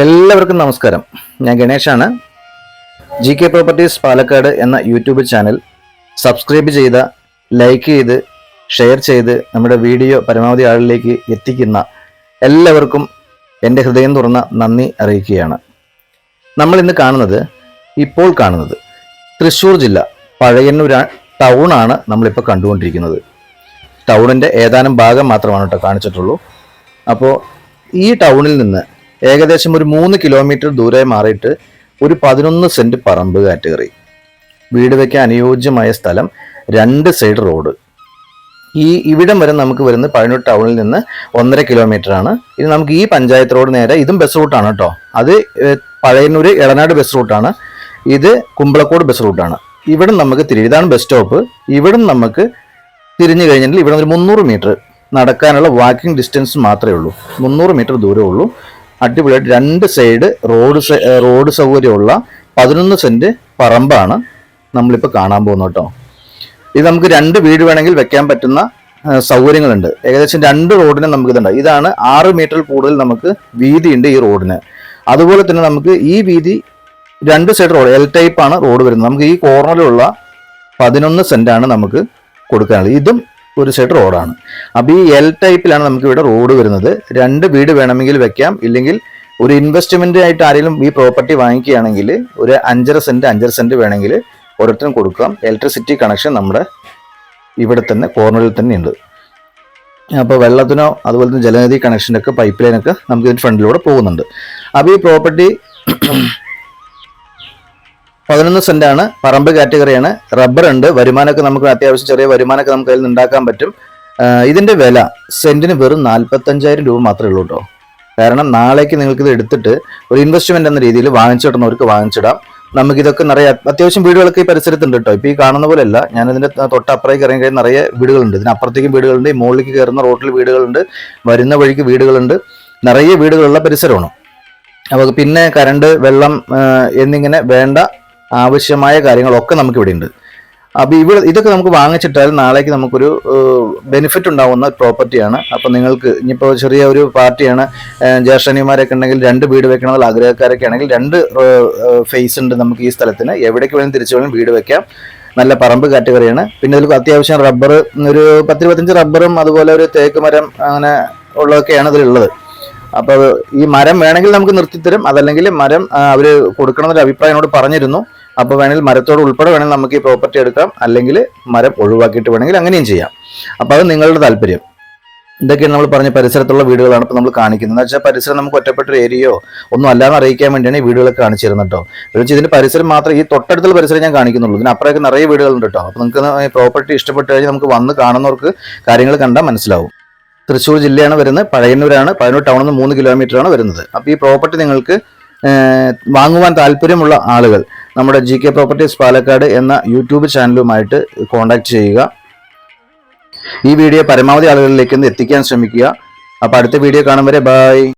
എല്ലാവർക്കും നമസ്കാരം. ഞാൻ ഗണേഷാണ്. ജി കെ പ്രോപ്പർട്ടീസ് പാലക്കാട് എന്ന യൂട്യൂബ് ചാനൽ സബ്സ്ക്രൈബ് ചെയ്ത ലൈക്ക് ചെയ്ത് ഷെയർ ചെയ്ത് നമ്മുടെ വീഡിയോ പരമാവധി ആളിലേക്ക് എത്തിക്കുന്ന എല്ലാവർക്കും എന്റെ ഹൃദയം തുറന്ന നന്ദി അറിയിക്കുകയാണ്. നമ്മൾ ഇന്ന് കാണുന്നത് ഇപ്പോൾ കാണുന്നത് തൃശ്ശൂർ ജില്ല പഴയന്നൂർ ടൗണാണ് നമ്മളിപ്പോൾ കണ്ടുകൊണ്ടിരിക്കുന്നത്. ടൗണിന്റെ ഏതാനും ഭാഗം മാത്രമാണ് കേട്ടോ കാണിച്ചിട്ടുള്ളൂ. അപ്പോൾ ഈ ടൗണിൽ നിന്ന് ഏകദേശം ഒരു മൂന്ന് കിലോമീറ്റർ ദൂരെ മാറിയിട്ട് ഒരു പതിനൊന്ന് സെന്റ് പറമ്പ് കാറ്റഗറി വീട് വയ്ക്കാൻ അനുയോജ്യമായ സ്ഥലം രണ്ട് സൈഡ് റോഡ് ഈ ഇവിടം വരെ നമുക്ക് വരുന്നത് പഴനൂർ ടൗണിൽ നിന്ന് ഒന്നര കിലോമീറ്റർ ആണ്. ഇത് നമുക്ക് ഈ പഞ്ചായത്ത് റോഡ് നേരെ ഇതും ബസ് റൂട്ടാണ് കേട്ടോ. അത് പഴയന്നൂർ എളനാട് ബസ് റൂട്ടാണ് ഇത് കുമ്പളക്കോട് ബസ് റൂട്ടാണ് ഇവിടെ നമുക്ക് തിരി ഇതാണ് ബസ് സ്റ്റോപ്പ് ഇവിടം നമുക്ക് തിരിഞ്ഞു കഴിഞ്ഞാൽ ഇവിടെ ഒരു മുന്നൂറ് മീറ്റർ നടക്കാനുള്ള വാക്കിംഗ് ഡിസ്റ്റൻസ് മാത്രമേ ഉള്ളൂ. മുന്നൂറ് മീറ്റർ ദൂരമേ ഉള്ളൂ. അടിപൊളിയായിട്ട് രണ്ട് സൈഡ് റോഡ് റോഡ് സൗകര്യമുള്ള പതിനൊന്ന് സെന്റ് പറമ്പാണ് നമ്മളിപ്പോൾ കാണാൻ പോകുന്നത് കേട്ടോ. ഇത് നമുക്ക് രണ്ട് വീട് വേണമെങ്കിൽ വെക്കാൻ പറ്റുന്ന സൗകര്യങ്ങളുണ്ട്. ഏകദേശം രണ്ട് റോഡിന് നമുക്ക് ഇതുണ്ട്. ഇതാണ് ആറ് മീറ്റർ കൂടുതൽ നമുക്ക് വീതിയുണ്ട് ഈ റോഡിന് അതുപോലെ തന്നെ നമുക്ക് ഈ വീതി രണ്ട് സൈഡ് റോഡ് എൽ ടൈപ്പാണ് റോഡ് വരുന്നത്. നമുക്ക് ഈ കോർണറിലുള്ള പതിനൊന്ന് സെന്റാണ് നമുക്ക് കൊടുക്കാനുള്ളത്. ഇതും ഒരു സൈഡ് റോഡാണ് അപ്പോൾ ഈ എൽ ടൈപ്പിലാണ് നമുക്ക് ഇവിടെ റോഡ് വരുന്നത്. രണ്ട് വീട് വേണമെങ്കിൽ വെക്കാം. ഇല്ലെങ്കിൽ ഒരു ഇൻവെസ്റ്റ്മെന്റ് ആയിട്ട് ആരെങ്കിലും ഈ പ്രോപ്പർട്ടി വാങ്ങിക്കുകയാണെങ്കിൽ ഒരു അഞ്ചര സെന്റ് അഞ്ചര സെന്റ് വേണമെങ്കിൽ ഓരോരുത്തരും കൊടുക്കാം. ഇലക്ട്രിസിറ്റി കണക്ഷൻ നമ്മുടെ ഇവിടെ തന്നെ കോർണറിൽ തന്നെ ഉണ്ട് അപ്പോൾ വെള്ളത്തിനോ അതുപോലെ തന്നെ ജലനിധി കണക്ഷനൊക്കെ പൈപ്പ് ലൈനൊക്കെ നമുക്ക് ഇതിന്റെ ഫ്രണ്ടിലൂടെ പോകുന്നുണ്ട്. അപ്പോൾ ഈ പ്രോപ്പർട്ടി പതിനൊന്ന് ആണ് പറമ്പ് കാറ്റഗറിയാണ്. റബ്ബർ ഉണ്ട്. വരുമാനമൊക്കെ നമുക്ക് അത്യാവശ്യം ചെറിയ വരുമാനമൊക്കെ നമുക്ക് അതിൽ ഉണ്ടാക്കാൻ പറ്റും. ഇതിന്റെ വില സെന്റിന് വെറും നാൽപ്പത്തഞ്ചായിരം രൂപ മാത്രമേ ഉള്ളൂ കേട്ടോ. കാരണം നാളേക്ക് നിങ്ങൾക്ക് ഇത് എടുത്തിട്ട് ഒരു ഇൻവെസ്റ്റ്മെന്റ് എന്ന രീതിയിൽ വാങ്ങിച്ചിടുന്നവർക്ക് വാങ്ങിച്ചിടാം. നമുക്ക് ഇതൊക്കെ നിറയെ അത്യാവശ്യം വീടുകളൊക്കെ ഈ പരിസരത്തുണ്ട് കേട്ടോ. ഇപ്പൊ ഈ കാണുന്ന പോലെയല്ല. ഇതിന്റെ തൊട്ടപ്പുറത്തേക്ക് ഇറങ്ങി കഴിഞ്ഞാൽ നിറയെ വീടുകളുണ്ട്. ഇതിനപ്പുറത്തേക്കും വീടുകളുണ്ട്. ഈ മുകളിലേക്ക് കയറുന്ന റോട്ടിൽ വീടുകളുണ്ട്. വരുന്ന വഴിക്ക് വീടുകളുണ്ട്. നിറയെ വീടുകളുള്ള പരിസരമാണ്. അപ്പോൾ പിന്നെ കറണ്ട് വെള്ളം എന്നിങ്ങനെ വേണ്ട ആവശ്യമായ കാര്യങ്ങളൊക്കെ നമുക്ക് ഇവിടെ ഉണ്ട് അപ്പോൾ ഇവിടെ ഇതൊക്കെ നമുക്ക് വാങ്ങിച്ചിട്ടാൽ നാളേക്ക് നമുക്കൊരു ബെനിഫിറ്റ് ഉണ്ടാവുന്ന പ്രോപ്പർട്ടിയാണ് അപ്പോൾ നിങ്ങൾക്ക് ഇനിയിപ്പോൾ ചെറിയ ഒരു പാർട്ടിയാണ് ജ്യേഷ്ഠനിമാരൊക്കെ ഉണ്ടെങ്കിൽ രണ്ട് വീട് വെക്കണമെന്നുള്ള ആഗ്രഹക്കാരൊക്കെ ആണെങ്കിൽ രണ്ട് ഫേസ് ഉണ്ട് നമുക്ക് ഈ സ്ഥലത്തിന്. എവിടേക്ക് വേണമെങ്കിൽ തിരിച്ചു വേണമെങ്കിൽ വീട് വെക്കാം. നല്ല പറമ്പ് കാറ്റഗറിയാണ്. പിന്നെ ഇതിൽ അത്യാവശ്യം റബ്ബർ ഒരു പത്തിരുപത്തഞ്ച് റബ്ബറും അതുപോലെ ഒരു തേക്ക് മരം അങ്ങനെ ഉള്ളതൊക്കെയാണ് ഇതിലുള്ളത്. അപ്പോൾ ഈ മരം വേണമെങ്കിൽ നമുക്ക് നിർത്തിത്തരും. അതല്ലെങ്കിൽ മരം അവർ കൊടുക്കണമെന്നൊരു അഭിപ്രായം എന്നോട് പറഞ്ഞിരുന്നു. അപ്പോൾ വേണമെങ്കിൽ മരത്തോട് ഉൾപ്പെടെ വേണമെങ്കിൽ നമുക്ക് ഈ പ്രോപ്പർട്ടി എടുക്കാം. അല്ലെങ്കിൽ മരം ഒഴിവാക്കിയിട്ട് വേണമെങ്കിൽ അങ്ങനെയും ചെയ്യാം. അപ്പോൾ അത് നിങ്ങളുടെ താല്പര്യം. ഇതൊക്കെയാണ് നമ്മൾ പറഞ്ഞ പരിസരത്തുള്ള വീടുകളാണ് ഇപ്പോൾ നമ്മൾ കാണിക്കുന്നത്. എന്ന് വെച്ചാൽ പരിസരം നമുക്ക് ഒറ്റപ്പെട്ട ഏരിയയോ ഒന്നും അല്ലാന്ന് അറിയിക്കാൻ വേണ്ടിയാണ് ഈ വീടുകളൊക്കെ കാണിച്ചു തരുന്നത് കേട്ടോ എന്ന് ഇതിന്റെ പരിസരം മാത്രം ഈ തൊട്ടടുത്തുള്ള പരിസരം ഞാൻ കാണിക്കുന്നുള്ളൂ. ഇതിനപ്പുറമൊക്കെ നിറയെ വീടുകളുണ്ട് കേട്ടോ അപ്പോൾ നിങ്ങൾക്ക് പ്രോപ്പർട്ടി ഇഷ്ടപ്പെട്ട് കഴിഞ്ഞാൽ നമുക്ക് വന്ന് കാണുന്നവർക്ക് കാര്യങ്ങൾ കണ്ടാൽ മനസ്സിലാവും. തൃശ്ശൂർ ജില്ലയാണ് വരുന്നത്. പഴയന്നൂരാണ്. പഴയന്നൂർ ടൗണിൽ നിന്ന് മൂന്ന് കിലോമീറ്ററാണ് വരുന്നത്. അപ്പോൾ ഈ പ്രോപ്പർട്ടി നിങ്ങൾക്ക് വാങ്ങുവാൻ താല്പര്യമുള്ള ആളുകൾ നമ്മുടെ ജി കെ പ്രോപ്പർട്ടീസ് പാലക്കാട് എന്ന യൂട്യൂബ് ചാനലുമായിട്ട് കോൺടാക്ട് ചെയ്യുക. ഈ വീഡിയോ പരമാവധി ആളുകളിലേക്ക് എത്തിക്കാൻ ശ്രമിക്കുക. അപ്പോൾ അടുത്ത വീഡിയോ കാണും വരെ ബൈ.